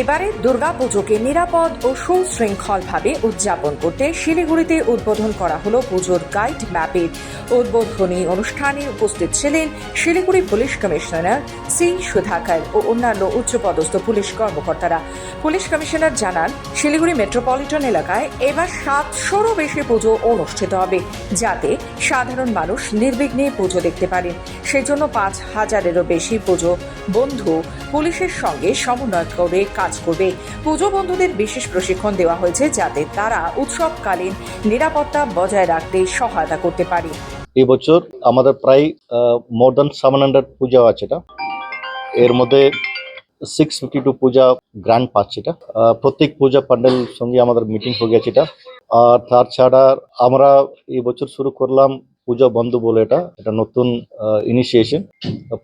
এবারে দুর্গাপুজোকে নিরাপদ ও সুশৃঙ্খলভাবে উদযাপন করতে শিলিগুড়িতে উদ্বোধন করা হলো পুজোর গাইড ম্যাপের উদ্বোধনী অনুষ্ঠানে উপস্থিত ছিলেন Siliguri police commissioner C Sudhakar ও অন্যান্য উচ্চপদস্থ পুলিশ কর্মকর্তারা। পুলিশ কমিশনার জানান, শিলিগুড়ি মেট্রোপলিটন এলাকায় এবার সাতশোরও বেশি পুজো অনুষ্ঠিত হবে, যাতে সাধারণ মানুষ নির্বিঘ্নে পুজো দেখতে পারেন। সেজন্য পাঁচ হাজারেরও বেশি পুজো বন্ধু পুলিশের সঙ্গে সমন্বয় করে কাজ করবে। পুজো বন্ধুদের বিশেষ প্রশিক্ষণ দেওয়া হয়েছে যাতে তারা উৎসবকালীন নিরাপত্তা বজায় রাখতে সহায়তা করতে পারে। এবছর আমাদের প্রায় more than seven hundred puja আছে এটা। এর মধ্যে six fifty two puja grant পাচ্ছে এটা। প্রত্যেক পূজা প্যান্ডেল সঙ্গে আমাদের মিটিং হয়ে গেছে এটা। আর তার ছাড়া আমরা এই বছর শুরু করলাম পূজা বন্ধু বলে এটা এটা নতুন ইনিশিয়েশন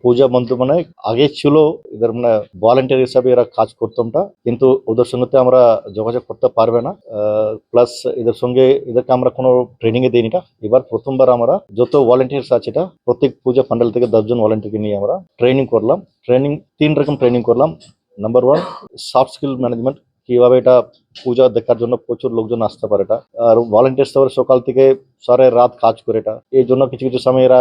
পূজা বন্ধু মানে আগে ছিল এদের মানে ভলেন্টিয়ার হিসাবে এরা কাজ করতামটা কিন্তু ওদের সঙ্গে আমরা যোগাযোগ করতে পারবে না। প্লাস এদের সঙ্গে এদেরকে আমরা কোনো ট্রেনিং এ দিইনি এবার প্রথমবার আমরা যত ভলেন্টিয়ার্স আছে এটা, প্রত্যেক পূজা প্যান্ডেল থেকে দশজন ভলেন্টিয়ারকে নিয়ে আমরা ট্রেনিং করলাম। ট্রেনিং তিন রকম ট্রেনিং করলাম। Number one soft skill management কীভাবে এটা পূজা দেখার জন্য প্রচুর লোকজন আসতে পারে এটা। আর ভলেন্টিয়ার্স সকাল থেকে সারে রাত কাজ করে এটা। এই জন্য কিছু কিছু সময় এরা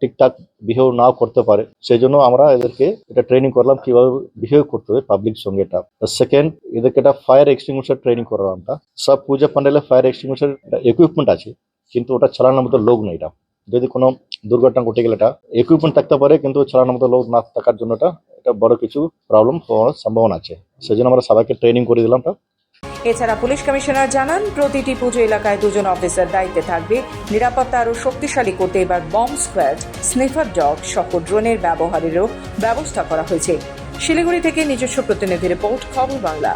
ঠিকঠাক বিহেভ নাও করতে পারে। সেই জন্য আমরা এদেরকে এটা ট্রেনিং করলাম কীভাবে বিহেভ করতে হবে পাবলিক সঙ্গে এটা। সেকেন্ড এদেরকে এটা ফায়ার এক্সটিংগুইশার ট্রেনিং করলাম আমরা সব পূজা প্যান্ডেলে ফায়ার এক্সটিংগুইশার ইকুইপমেন্ট আছে, কিন্তু ওটা চালানোর মতো লোক নেই এটা। যদি কোনো দুর্ঘটনা ঘটে গেলে এটা ইকুইপমেন্ট থাকতে পারে, কিন্তু চালানোর মতো লোক না থাকার জন্য এটা এটা বড় কিছু প্রবলেম হওয়ার সম্ভাবনা আছে। সেই জন্য আমরা সবাইকে ট্রেনিং করে দিলাম এছাড়া পুলিশ কমিশনার জানান, প্রতিটি পুজো এলাকায় দুজন অফিসার দায়িত্বে থাকবে। নিরাপত্তা আরও শক্তিশালী করতে এবার বম্ব স্কোয়াড, স্নিফার ডগ সহ ড্রোনের ব্যবহারেরও ব্যবস্থা করা হয়েছে। শিলিগুড়ি থেকে নিজস্ব প্রতিনিধি রিপোর্ট, খবর বাংলা।